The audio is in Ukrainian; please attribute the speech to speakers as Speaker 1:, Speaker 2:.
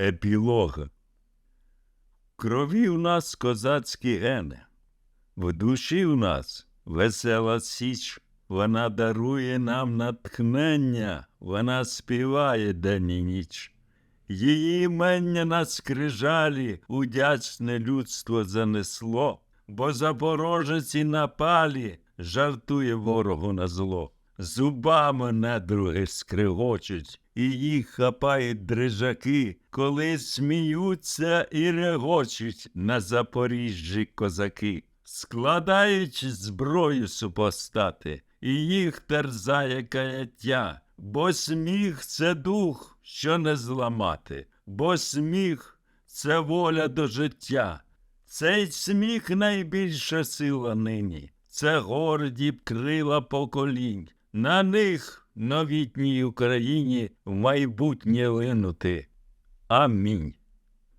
Speaker 1: Епілог. Крові у нас козацькі гени, в душі у нас весела січ. Вона дарує нам натхнення, вона співає день і ніч. Її імення на скрижалі удячне людство занесло, бо запорожець і напалі жартує ворогу на зло. Зубами недруги скригочуть, і їх хапають дрижаки, коли сміються і регочуть на Запоріжжі козаки. Складають зброю супостати, і їх терзає каяття, бо сміх це дух, що не зламати, бо сміх це воля до життя. Цей сміх найбільша сила нині, це горді крила поколінь. На них новітній Україні в майбутнє линути. Амінь.